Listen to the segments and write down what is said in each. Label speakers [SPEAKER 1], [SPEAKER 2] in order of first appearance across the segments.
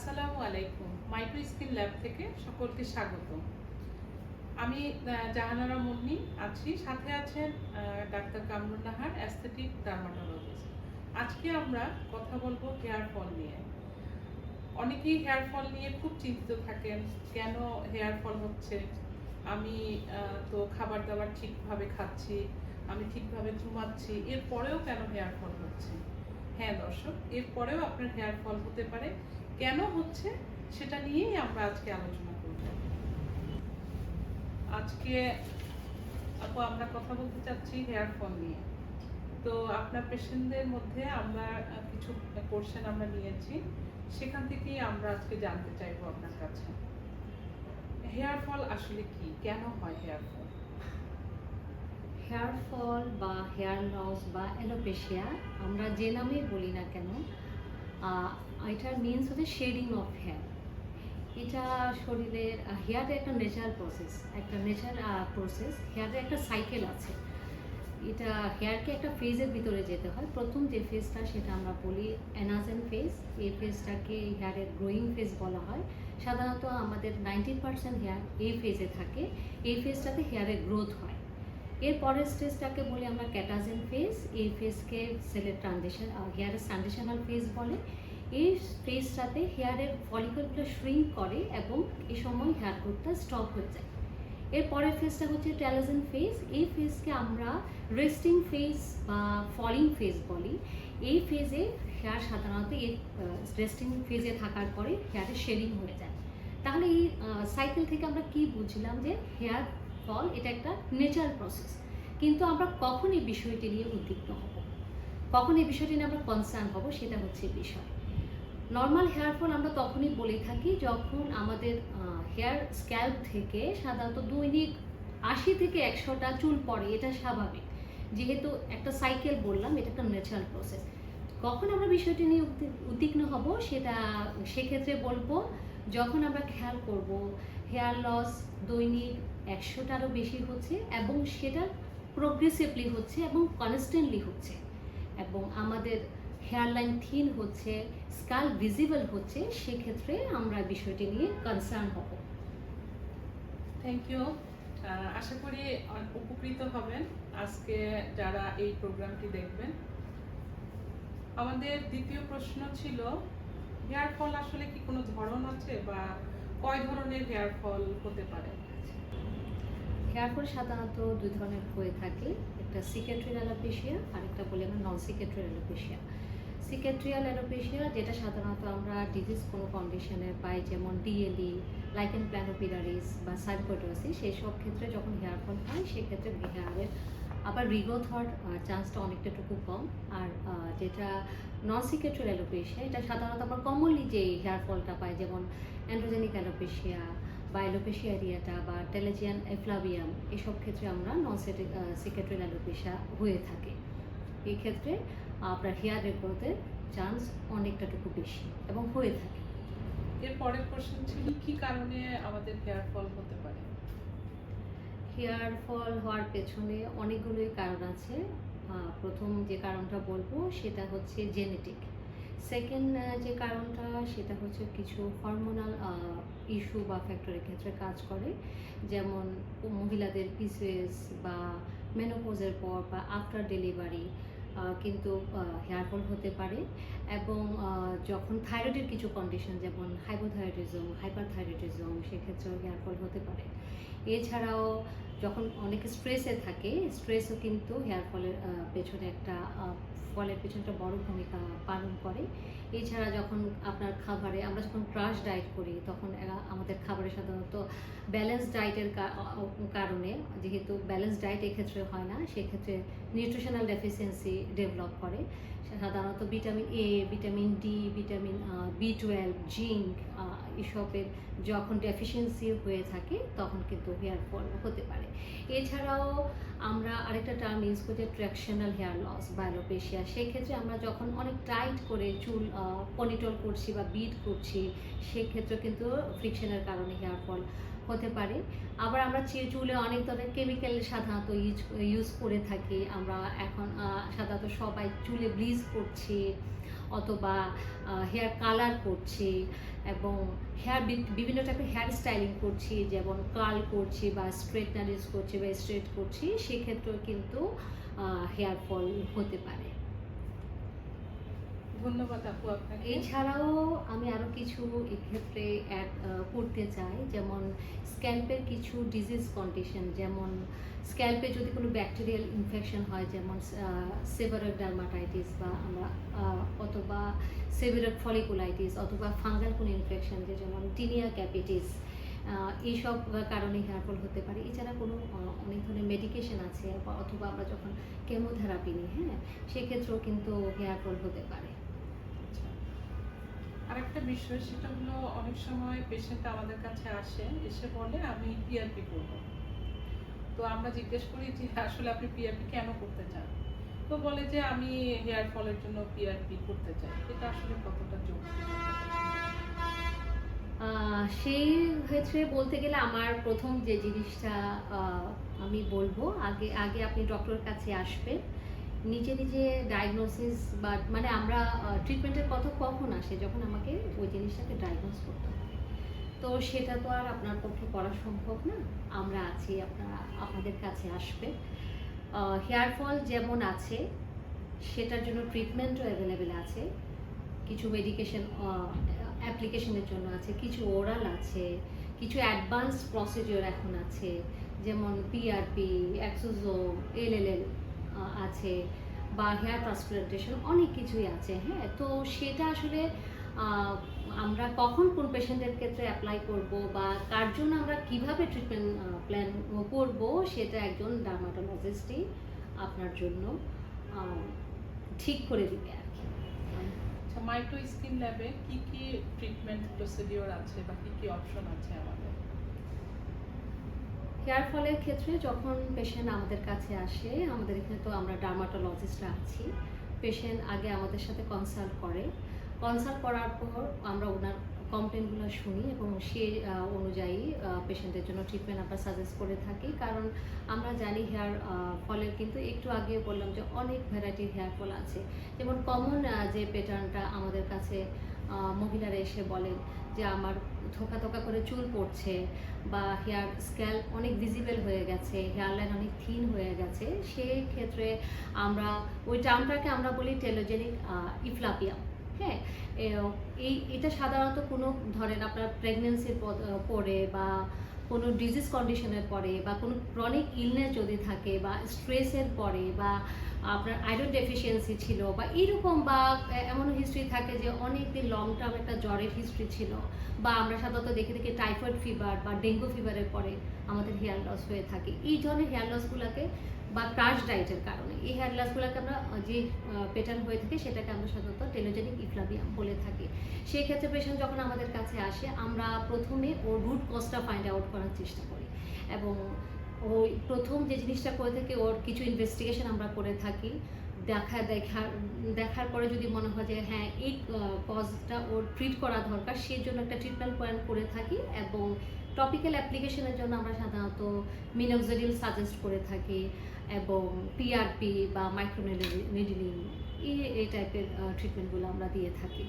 [SPEAKER 1] আসসালামু আলাইকুম। Micro skin lab থেকে সকলকে স্বাগত। আমি জাহানারা মুন্নি আছি। সাথে আছেন doctor Kamrun Nahar, aesthetic dermatologist. আজকে আমরা কথা বলব হেয়ার ফল নিয়ে। অনেকেই হেয়ার ফল নিয়ে খুব চিন্তিত থাকেন, কেন হেয়ার ফল হচ্ছে? আমি তো খাবার দাবার ঠিকভাবে খাচ্ছি, আমি ঠিকভাবে ঘুমাচ্ছি, এরপরেও কেন হেয়ার ফল হচ্ছে? হ্যাঁ দর্শক, এরপরেও আপনার হেয়ার ফল হতে পারে। কেন হচ্ছে সেটা নিয়েই আমরা আজকে আলোচনা করব। আজকে আপু, আমরা কথা বলতে চাচ্ছি হেয়ার ফল নিয়ে। তো আপনার পেশেন্টদের মধ্যে আমরা কিছু কোশ্চেন আমরা নিয়েছি, সেখান থেকেই আমরা আজকে জানতে চাইব আপনার কাছে। হেয়ার ফল আসলে কি? কেন হয় হেয়ার ফল
[SPEAKER 2] হেয়ার ফল বা হেয়ার লস বা অ্যালোপেশিয়া আমরা যে নামেই বলি না কেন এটার মিনস হচ্ছে শেডিং অফ হেয়ার এটা শরীরের হেয়ারের একটা নেচার প্রসেস একটা নেচার প্রসেস হেয়ারের একটা সাইকেল আছে। এটা হেয়ারকে একটা ফেজের ভিতরে যেতে হয়। প্রথম যে ফেজটা সেটা আমরা বলি অ্যানাজেন ফেজ এই ফেজটাকে হেয়ারের গ্রোয়িং ফেজ বলা হয়। সাধারণত আমাদের নাইনটি পার্সেন্ট হেয়ার এই ফেজে থাকে। এই ফেজটাতে হেয়ারের গ্রোথ হয়। এর পরের স্টেজটাকে বলি আমরা ক্যাটাজেন ফেজ এই ফেজকে সেলের ট্রানজেকশন হেয়ারের ট্রানজেকশনাল ফেজ বলে। এই ফেজটাতে হেয়ারের ফলিকলগুলো শ্রিঙ্ক করে এবং এই সময় হেয়ার গ্রোথটা স্টপ হয়ে যায়। এর পরের ফেজটা হচ্ছে ট্যালাজেন ফেজ এই ফেজকে আমরা রেস্টিং ফেজ বা ফলিং ফেজ বলি। এই ফেজে হেয়ার সাধারণত এই রেস্টিং ফেজে থাকার পরে হেয়ারের শেডিং হয়ে যায়। তাহলে এই সাইকেল থেকে আমরা কি বুঝলাম যে হেয়ার ফল এটা একটা নেচার প্রসেস কিন্তু আমরা কখন এই বিষয়টি নিয়ে উদ্বিগ্ন হব? কখন এই বিষয়টি নিয়ে আমরা কনসার্ন হব সেটা হচ্ছে বিষয়। নর্মাল হেয়ার ফল আমরা তখনই বলে থাকি যখন আমাদের হেয়ার স্ক্যাল্প থেকে সাধারণত দৈনিক আশি থেকে একশোটা চুল পড়ে, এটা স্বাভাবিক। যেহেতু একটা সাইকেল বললাম, এটা একটা ন্যাচারাল প্রসেস কখন আমরা বিষয়টি নিয়ে উদ্বিগ- উদ্বিগ্ন হব সেটা সেক্ষেত্রে বলব, যখন আমরা খেয়াল করব হেয়ার লস দৈনিক একশোটারও বেশি হচ্ছে এবং সেটা প্রোগ্রেসিভলি হচ্ছে এবং কনস্ট্যান্টলি হচ্ছে। এবং আমাদের হেয়ার লাইন থিন হচ্ছে স্কাল ভিজিবল হচ্ছে সেক্ষেত্রে আমরা বিষয়টি নিয়ে কনসার্ন হব।
[SPEAKER 1] থ্যাংক ইউ আশা করি উপকৃত হবেন আজকে যারা এই প্রোগ্রামটি দেখবেন। আমাদের দ্বিতীয় প্রশ্ন ছিল হেয়ার ফল আসলে কি কোনো ধরন আছে বা কয় ধরনের হেয়ার ফল হতে পারে?
[SPEAKER 2] হেয়ার ফল সাধারণত দুই ধরনের হয়ে থাকে একটা সিকেট্রিয়াল অ্যালোপেশিয়া আর একটা বলি আমরা নন সিকেট্রিয়াল অ্যালোপেশিয়া সিকেট্রিয়াল অ্যালোপেশিয়া যেটা সাধারণত আমরা ডিজিজ কোনো কন্ডিশনে পাই, যেমন ডিএলই লাইকেন প্ল্যানোপিলারিস বা সাইকোটোসিস সেই সব ক্ষেত্রে যখন হেয়ার ফল হয়, সেক্ষেত্রে হেয়ারের আবার রিগ্রোথ হওয়ার চান্সটা অনেকটাটুকু কম। আর যেটা নন সিকেট্রিয়াল অ্যালোপেশিয়া এটা সাধারণত আমরা কমনলি যে হেয়ার ফলটা পাই, যেমন অ্যান্ড্রোজেনিক অ্যালোপেশিয়া বা অ্যালোপেশিয়া এরিয়াটা বা টেলেজিয়ান এফ্লাভিয়াম এসব ক্ষেত্রে আমরা নন সিকেট্রিয়াল অ্যালোপেশিয়া হয়ে থাকে। এই ক্ষেত্রে আপনার হেয়ার রিগ্রোথের চান্স অনেকটাটুকু বেশি এবং হয়ে থাকে।
[SPEAKER 1] এর পরের প্রশ্ন ছিল কি কারণে আমাদের হেয়ার ফল হতে পারে?
[SPEAKER 2] হেয়ার ফল হওয়ার পেছনে অনেকগুলোই কারণ আছে। প্রথম যে কারণটা বলব সেটা হচ্ছে জেনেটিক সেকেন্ড যে কারণটা সেটা হচ্ছে কিছু হরমোনাল ইস্যু বা ফ্যাক্টরের ক্ষেত্রে কাজ করে। যেমন মহিলাদের পিসিএস বা মেনোপোজের পর বা আফটার ডেলিভারি কিন্তু হেয়ার ফল হতে পারে এবং যখন থাইরয়েডের কিছু কন্ডিশন যেমন হাইপোথাইরয়েডিজম হাইপারথাইরয়েডিজম সেক্ষেত্রেও হেয়ার ফল হতে পারে। এছাড়াও যখন অনেক স্ট্রেসে থাকে স্ট্রেসও কিন্তু হেয়ার ফলের পেছনে একটা ফলের পেছনে একটা বড় ভূমিকা পালন করে। এছাড়া যখন আপনার খাবারে আমরা যখন ক্রাশ ডায়েট করি, তখন আমাদের খাবারে সাধারণত ব্যালেন্স ডায়েটের কারণে যেহেতু ব্যালেন্স ডায়েট এক্ষেত্রে হয় না, সেক্ষেত্রে নিউট্রিশনাল ডেফিসিয়েন্সি ডেভেলপ করে। সাধারণত vitamin A vitamin D vitamin B twelve zinc এসবের যখন ডেফিসিয়েন্সি হয়ে থাকে তখন কিন্তু হেয়ার ফল হতে পারে। এছাড়াও আমরা আরেকটা টার্ম ইউজ করি ট্র্যাকশনাল হেয়ার লস বা অ্যালোপেশিয়া সেক্ষেত্রে আমরা যখন অনেক টাইট করে চুল পনিটল করছি বা বিট করছি, সেক্ষেত্রে কিন্তু ফ্রিকশনের কারণে হেয়ার ফল হতে পারে। আবার আমরা চুলে অনেক ধরনের কেমিক্যাল সাধারণত ইউজ ইউজ করে থাকি। আমরা এখন সাধারণত সবাই চুলে ব্লিচ করছে অথবা হেয়ার কালার করছে এবং হেয়ার বিভিন্ন টাইপের হেয়ার স্টাইলিং করছি, যেমন কার্ল করছি বা স্ট্রেটনার ইউজ করছি বা স্ট্রেট করছি, সেক্ষেত্রেও কিন্তু হেয়ার ফল হতে পারে।
[SPEAKER 1] ধন্যবাদ আপু আপনাকে
[SPEAKER 2] এছাড়াও আমি আরও কিছু এক্ষেত্রে অ্যাড করতে চাই, যেমন স্ক্যাল্পের কিছু ডিজিজ কন্ডিশন যেমন স্ক্যাল্পে যদি কোনো ব্যাকটেরিয়াল ইনফেকশন হয়, যেমন সেভারক ডার্মাটাইটিস বা আমরা অথবা সেভারক ফলিকুলাইটিস অথবা ফাঙ্গাল কোনো ইনফেকশন যে যেমন টিনিয়া ক্যাপিটিস এইসব কারণে হেয়ারফল হতে পারে এছাড়া কোনো অনেক ধরনের মেডিকেশন আছে অথবা আমরা যখন কেমোথেরাপি নিই হ্যাঁ সেক্ষেত্রেও কিন্তু হেয়ারফল হতে পারে।
[SPEAKER 1] আরেকটা বিষয়, সেটা হলো অনেক সময় পেশেন্ট আমাদের কাছে আসে, এসে বলে, আমি পিআরপি করব। তো আমরা জিজ্ঞেস করি যে, আসলে আপনি পিআরপি কেন করতে চান? তো বলে যে, আমি হেয়ার ফলের জন্য পিআরপি করতে চাই। এটা আসলে কতটা যৌক্তিক?
[SPEAKER 2] সেই ক্ষেত্রে বলতে গেলে আমার প্রথম যে জিনিসটা আমি বলব, আগে আগে আপনি ডক্টরের কাছে আসবেন। নিজে নিজে ডায়াগনোসিস বা মানে আমরা ট্রিটমেন্টের কথা কখন আসে যখন আমাকে ওই জিনিসটাকে ডায়াগনোস করতে। হবে তো সেটা তো আর আপনার পক্ষে করা সম্ভব না। আমরা আছি, আপনারা, আপনাদের কাছে আসবে। হেয়ার ফল যেমন আছে, সেটার জন্য ট্রিটমেন্টও অ্যাভেলেবেল আছে। কিছু মেডিকেশন অ্যাপ্লিকেশনের জন্য আছে, কিছু ওরাল আছে, কিছু অ্যাডভান্স প্রসিডিওর এখন আছে, যেমন পিআরপি অ্যাক্সোজোম এলএলএল আছে বা হেয়ার ট্রান্সপ্লান্টেশন অনেক কিছুই আছে হ্যাঁ? তো সেটা আসলে আমরা কখন কোন পেশেন্টের ক্ষেত্রে অ্যাপ্লাই করব বা কার জন্য আমরা কীভাবে ট্রিটমেন্ট প্ল্যান করব সেটা একজন ডার্মাটোলজিস্টই আপনার জন্য ঠিক করে দিবে আর কি।
[SPEAKER 1] আচ্ছা মাইক্রো স্কিন ল্যাবে কি কি ট্রিটমেন্ট প্রসিডিওর আছে বা কি কি অপশন আছে আমাদের?
[SPEAKER 2] হেয়ার ফলের ক্ষেত্রে যখন পেশেন্ট আমাদের কাছে আসে, আমাদের এখানে তো আমরা ডার্মাটোলজিস্টরা আছি পেশেন্ট আগে আমাদের সাথে কনসাল্ট করে। কনসাল্ট করার পর আমরা ওনার কমপ্লেনগুলো শুনি এবং সে অনুযায়ী পেশেন্টের জন্য ট্রিটমেন্ট আমরা সাজেস্ট করে থাকি। কারণ আমরা জানি হেয়ার ফলের কিন্তু একটু আগে বললাম যে অনেক ভ্যারাইটির হেয়ার ফল আছে। যেমন কমন যে প্যাটার্নটা আমাদের কাছে মহিলারা এসে বলেন যে আমার থোকা থোকা করে চুল পড়ছে বা হেয়ার স্ক্যাল অনেক ভিজিবল হয়ে গেছে হেয়ার লাইন অনেক থিন হয়ে গেছে সেই ক্ষেত্রে আমরা ওই টার্মটাকে আমরা বলি টেলোজেনিক ইফ্লাপিয়া হ্যাঁ এই, এটা সাধারণত কোনো, ধরেন আপনার প্রেগনেন্সির পরে বা কোনো ডিজিজ কন্ডিশনের পরে বা কোনো ক্রনিক ইলনেস যদি থাকে বা স্ট্রেসের পরে বা আপনার আয়রন ডেফিসিয়েন্সি ছিল বা এরকম বা এমন হিস্ট্রি থাকে যে অনেক দিন লং টার্ম একটা জ্বরের হিস্ট্রি ছিল বা আমরা সাধারণত দেখে দেখে টাইফয়েড ফিভার বা ডেঙ্গু ফিভারের পরে আমাদের হেয়ার লস হয়ে থাকে। এই ধরনের হেয়ার লসগুলোকে বা ক্রাশ ডাইটের কারণে। এই হেয়ার লসগুলোকে আমরা যে প্যাটার্ন হয়ে থাকে সেটাকে আমরা সাধারণত টেলোজেনিক ইফ্লাবিয়াম বলে থাকি। সেই ক্ষেত্রে পেশেন্ট যখন আমাদের কাছে আসে, আমরা প্রথমে ওর রুট কজটা ফাইন্ড আউট করার চেষ্টা করি। এবং ওই প্রথম যে জিনিসটা করে থাকি, ওর কিছু ইনভেস্টিগেশন আমরা করে থাকি। দেখা দেখার দেখার পরে যদি মনে হয় যে হ্যাঁ এই কজটা ওর ট্রিট করা দরকার সেই জন্য একটা ট্রিটমেন্ট প্ল্যান করে থাকি এবং টপিক্যাল অ্যাপ্লিকেশনের জন্য আমরা সাধারণত মিনোক্সিডিল সাজেস্ট করে থাকি এবং পিআরপি বা মাইক্রোনেডিলিন এই এই টাইপের ট্রিটমেন্টগুলো আমরা দিয়ে থাকি।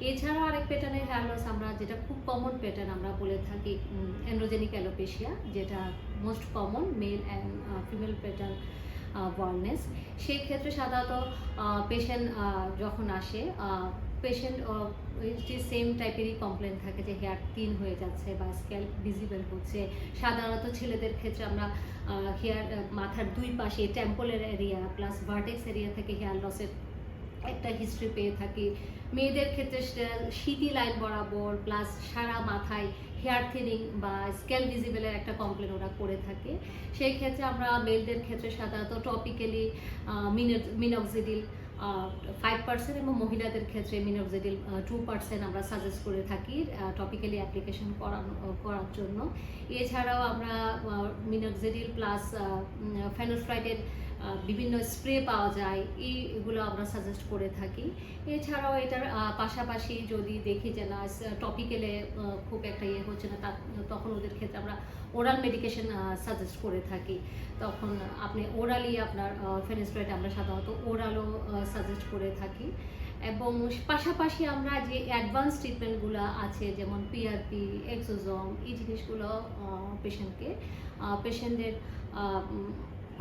[SPEAKER 2] এছাড়াও আরেক প্যাটার্নের হেয়ার লস আমরা, যেটা খুব কমন প্যাটার্ন আমরা বলে থাকি অ্যান্ড্রোজেনিক অ্যালোপেশিয়া যেটা most common male and female pattern baldness সেই ক্ষেত্রে সাধারণত পেশেন্ট যখন আসে পেশেন্ট যে সেম টাইপেরই কমপ্লেন থাকে যে হেয়ার তিন হয়ে যাচ্ছে বা স্ক্যাল ভিজিবল হচ্ছে। সাধারণত ছেলেদের ক্ষেত্রে আমরা হেয়ার মাথার দুই পাশে টেম্পলের এরিয়া প্লাস ভার্টেক্স এরিয়া থেকে হেয়ার লসের একটা হিস্ট্রি পেয়ে থাকি। মেয়েদের ক্ষেত্রে সেটা লাইন বরাবর প্লাস সারা মাথায় হেয়ার থিনিং বা স্কেল ভিজিবলের একটা কমপ্লেন ওরা করে থাকে। সেই ক্ষেত্রে আমরা মেলদের ক্ষেত্রে সাধারণত টপিক্যালি মিনক্সিডিল ফাইভ পার্সেন্ট এবং মহিলাদের ক্ষেত্রে মিনক্সিডিল টু পার্সেন্ট আমরা সাজেস্ট করে থাকি টপিক্যালি অ্যাপ্লিকেশন করানো, করার জন্য। এছাড়াও আমরা মিনক্সিডিল প্লাস ফেনোস্ট্রাইটের বিভিন্ন স্প্রে পাওয়া যায় এইগুলো আমরা সাজেস্ট করে থাকি। এছাড়াও এটার পাশাপাশি যদি দেখি যে না টপিক্যালে খুব একটা ইয়ে হচ্ছে না, তা- তখন ওদের ক্ষেত্রে আমরা ওরাল মেডিকেশন সাজেস্ট করে থাকি। তখন আপনি ওরালি আপনার ফেনিস্ট্রয়েড আমরা সাধারণত ওরালও সাজেস্ট করে থাকি। এবং পাশাপাশি আমরা যে অ্যাডভান্স ট্রিটমেন্টগুলো আছে, যেমন পিআরপি এক্সোজম এই জিনিসগুলো পেশেন্টকে পেশেন্টের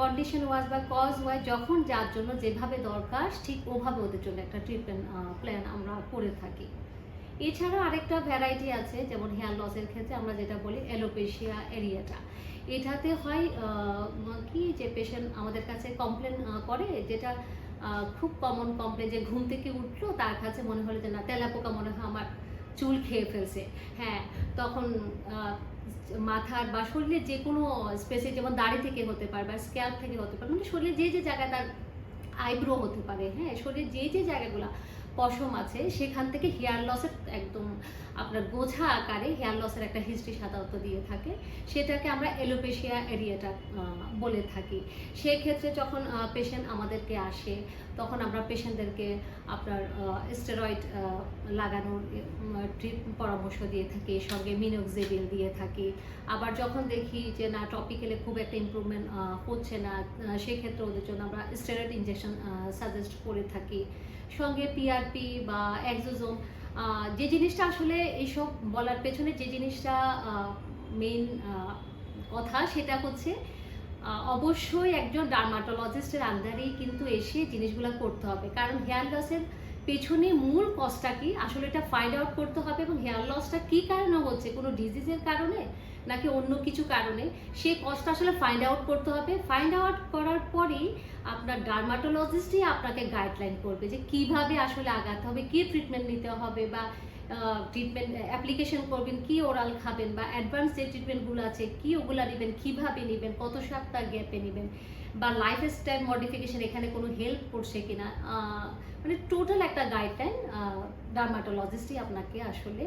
[SPEAKER 2] কন্ডিশন ওয়াজ বা কজ ওয়াইজ যখন যার জন্য যেভাবে দরকার, ঠিক ওভাবে ওদের জন্য একটা ট্রিটমেন্ট প্ল্যান আমরা করে থাকি। এছাড়া আরেকটা ভ্যারাইটি আছে, যেমন হেয়ার লসের ক্ষেত্রে আমরা যেটা বলি অ্যালোপেশিয়া এরিয়াটা এটাতে হয় কি যে পেশেন্ট আমাদের কাছে কমপ্লেন করে, যেটা খুব কমন কমপ্লেন যে ঘুম থেকে উঠল, তার কাছে মনে হলো যে না, তেলাপোকা মনে হয় চুল খেয়ে ফেলছে। হ্যাঁ তখন মাথার বা শরীরের যে কোনো স্পেসে যেমন দাড়ি থেকে হতে পারে বা স্ক্যাল্প থেকে হতে পারে মানে শরীরে যে যে জায়গায় তার আইব্রো হতে পারে হ্যাঁ শরীরের যে যে জায়গাগুলো পশম আছে, সেখান থেকে হেয়ার লসের একদম আপনার গোছা আকারে হেয়ার লসের একটা হিস্ট্রি সাধারণত দিয়ে থাকে। সেটাকে আমরা এলোপেশিয়া এরিয়াটা বলে থাকি। সেক্ষেত্রে যখন পেশেন্ট আমাদেরকে আসে, তখন আমরা পেশেন্টদেরকে আপনার স্টেরয়েড লাগানোর ট্রিপ পরামর্শ দিয়ে থাকি সঙ্গে মিনোক্সিডিল দিয়ে থাকি। আবার যখন দেখি যে না টপিক্যালে খুব একটা ইমপ্রুভমেন্ট হচ্ছে না সেক্ষেত্রে ওদের জন্য আমরা স্টেরয়েড ইঞ্জেকশন সাজেস্ট করে থাকি। সঙ্গে পিআরপি বা এক্সোজোম যে জিনিসটা আসলে এইসব বলার পেছনে যে জিনিসটা মেইন কথা সেটা হচ্ছে অবশ্যই একজন ডার্মাটোলজিস্টের আন্ডারেই কিন্তু এসে জিনিসগুলো করতে হবে। কারণ হেয়ার লসের পেছনে মূল কজটা কি? আসলে এটা ফাইন্ড আউট করতে হবে এবং হেয়ার লসটা কি কারণে হচ্ছে? কোনো ডিজিজের কারণে নাকি অন্য কিছু কারণে? সেই কজটা আসলে ফাইন্ড আউট করতে হবে। ফাইন্ড আউট করার পরেই আপনার ডার্মাটোলজিস্টই আপনাকে গাইডলাইন করবে যে কীভাবে আসলে আগাতে হবে, কি ট্রিটমেন্ট নিতে হবে বা ট্রিটমেন্ট অ্যাপ্লিকেশন করবেন, কি ওরাল খাবেন বা অ্যাডভান্স যে ট্রিটমেন্টগুলো আছে, কি ওগুলা নেবেন, কীভাবে নেবেন, কত সপ্তাহ গ্যাপে নেবেন বা লাইফ স্টাইল মডিফিকেশন এখানে কোনো হেল্প করছে কিনা? মানে টোটাল একটা গাইডলাইন ডার্মাটোলজিস্টই আপনাকে আসলে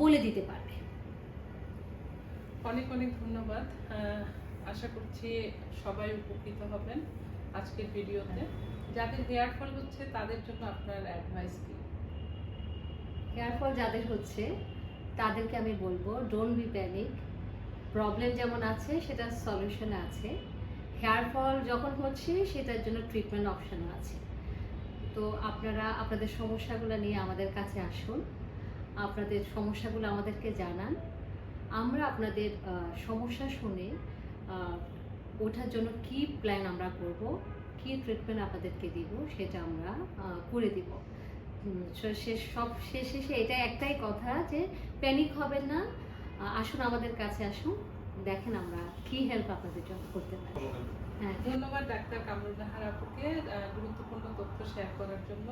[SPEAKER 2] বলে দিতে পারবে।
[SPEAKER 1] অনেক অনেক ধন্যবাদ। আশা করছি সবাই উপকৃত হবেন আজকের ভিডিওতে। যাদের হেয়ার ফল হচ্ছে তাদের জন্য আপনার অ্যাডভাইস কি?
[SPEAKER 2] হেয়ার ফল যাদের হচ্ছে তাদেরকে আমি বলব ডোন্ট বি প্যানিক প্রবলেম যেমন আছে সেটার সলিউশন আছে। হেয়ার ফল যখন হচ্ছে সেটার জন্য ট্রিটমেন্ট অপশন আছে। তো আপনারা আপনাদের সমস্যাগুলো নিয়ে আমাদের কাছে আসুন। আপনাদের সমস্যাগুলো আমাদেরকে জানান। আমরা আপনাদের সমস্যা শুনে ওঠার জন্য কি প্ল্যান আমরা করব, কি ট্রিটমেন্ট আপনাদেরকে দিব সেটা আমরা করে দিব। সে সব শেষে সে এটা একটাই কথা যে প্যানিক হবেন না। আসুন আমাদের কাছে আসুন, দেখেন আমরা কি হেল্প আপনাদের জন্য করতে পারি।
[SPEAKER 1] ধন্যবাদ ডাক্তার কামরুন্নাহার আপুকে গুরুত্বপূর্ণ তথ্য শেয়ার করার জন্য।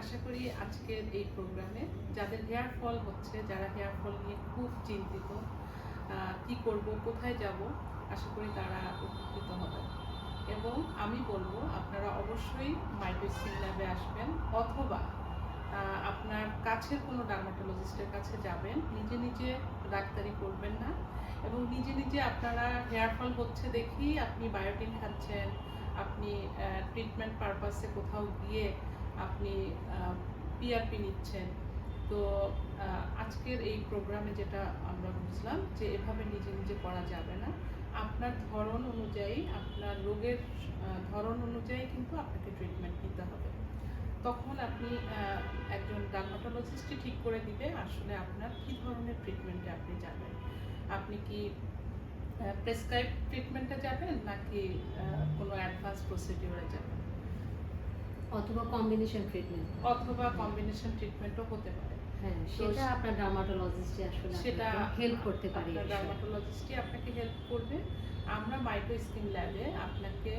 [SPEAKER 1] আশা করি আজকের এই প্রোগ্রামে যাদের হেয়ার ফল হচ্ছে, যারা হেয়ার ফল নিয়ে খুব চিন্তিত কি করব, কোথায় যাব, আশা করি তারা উপকৃত হবে। এবং আমি বলব, আপনারা অবশ্যই মাইক্রোস্কিন ল্যাবে আসবেন, অথবা আপনার কাছের কোনো ডার্মাটোলজিস্টের কাছে যাবেন, নিজে নিজে ডাক্তারি করবেন না। এবং নিজে নিজে আপনারা হেয়ার ফল হচ্ছে দেখি আপনি বায়োটিন খাচ্ছেন, আপনি ট্রিটমেন্ট পারপাসে কোথাও গিয়ে আপনি পিআরপি নিচ্ছেন। তো আজকের এই প্রোগ্রামে যেটা আমরা বুঝলাম যে এভাবে নিজে নিজে করা যাবে না। আপনার ধরন অনুযায়ী, আপনার রোগের ধরন অনুযায়ী কিন্তু আপনাকে ট্রিটমেন্ট নিতে হবে। তখন আপনি একজন ডার্মাটোলজিস্টই ঠিক করে দিবে আসলে আপনার কী ধরনের ট্রিটমেন্টে আপনি যাবেন। আপনি কি প্রেসক্রাইব ট্রিটমেন্টে যাবেন নাকি কোনো অ্যাডভান্স প্রসিডিওরে যাবেন?
[SPEAKER 2] অথবা কম্বিনেশন ট্রিটমেন্ট
[SPEAKER 1] অথবা কম্বিনেশন ট্রিটমেন্টও হতে পারে।
[SPEAKER 2] হ্যাঁ সেটা আপনার ডার্মাটোলজিস্টে আসলে
[SPEAKER 1] সেটা
[SPEAKER 2] হেল্প করতে পারি
[SPEAKER 1] ডার্মাটোলজিস্টই আপনাকে হেল্প করবে। আমরা মাইক্রো স্কিন ল্যাবে আপনাকে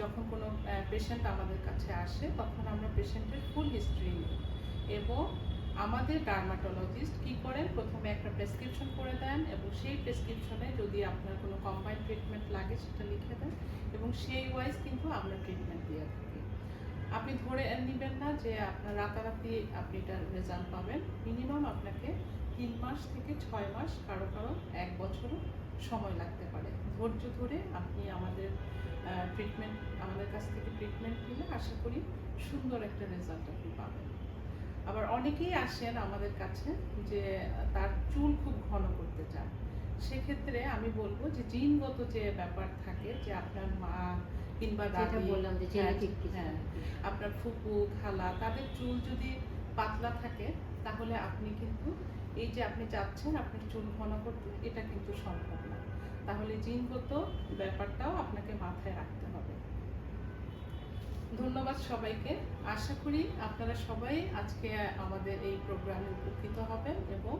[SPEAKER 1] যখন কোনো পেশেন্ট আমাদের কাছে আসে তখন আমরা পেশেন্টের ফুল হিস্ট্রি নিই। এবং আমাদের ডার্মাটোলজিস্ট কি করেন? প্রথমে একটা প্রেসক্রিপশন করে দেন এবং সেই প্রেসক্রিপশনে যদি আপনার কোনো কম্বাইন ট্রিটমেন্ট লাগে সেটা লিখে দেন এবং সেই ওয়াইজ কিন্তু আমরা ট্রিটমেন্ট দিয়ে থাকি। আপনি ধরে নেবেন না যে আপনার রাতারাতি আপনি এটার রেজাল্ট পাবেন। মিনিমাম আপনাকে তিন মাস থেকে ছয় মাস, কারও কারও এক বছরও সময় লাগতে পারে। ধৈর্য ধরে আপনি আমাদের ট্রিটমেন্ট আমাদের কাছ থেকে ট্রিটমেন্ট নিলে আশা করি সুন্দর একটা রেজাল্ট আপনি পাবেন। আবার অনেকেই আসেন আমাদের কাছে যে তার চুল খুব ঘন করতে চান। সেক্ষেত্রে আমি বলব যে জিনগত যে ব্যাপার থাকে যে আপনার মা কিংবা দাদি
[SPEAKER 2] বললাম যে
[SPEAKER 1] হ্যাঁ, হ্যাঁ আপনার ফুপু খালা তাদের চুল যদি পাতলা থাকে তাহলে আপনি কিন্তু এই যে আপনি চাচ্ছেন আপনার চুল ঘন করতে এটা কিন্তু সম্ভব না। তাহলে জিনগত ব্যাপারটাও আপনাকে মাথায় রাখতে হবে ধন্যবাদ সবাইকে। আশা করি আপনারা সবাই আজকে আমাদের এই প্রোগ্রামে উপকৃত হবেন এবং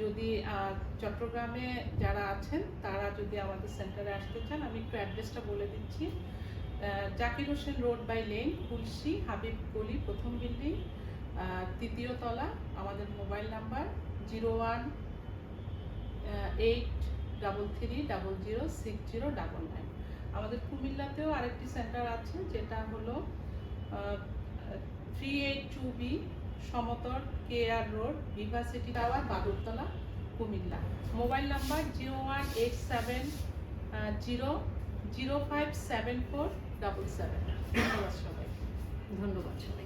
[SPEAKER 1] যদি চট্টগ্রামে যারা আছেন, তারা যদি আমাদের সেন্টারে আসতে চান, আমি একটু অ্যাড্রেসটা বলে দিচ্ছি। Zakir Hossain road by lane Kulsi Habib গলি, প্রথম বিল্ডিং তৃতীয় তলা, আমাদের mobile number zero one eight, double three, double zero, six zero, double nine. আমাদের কুমিল্লাতেও আরেকটি সেন্টার আছে, যেটা হলো three eight two B সমতর K R road university tower Badurtala, Comilla. Mobile number zero one eight seven zero zero five seven four double seven ধন্যবাদ সবাই
[SPEAKER 2] ধন্যবাদ সবাই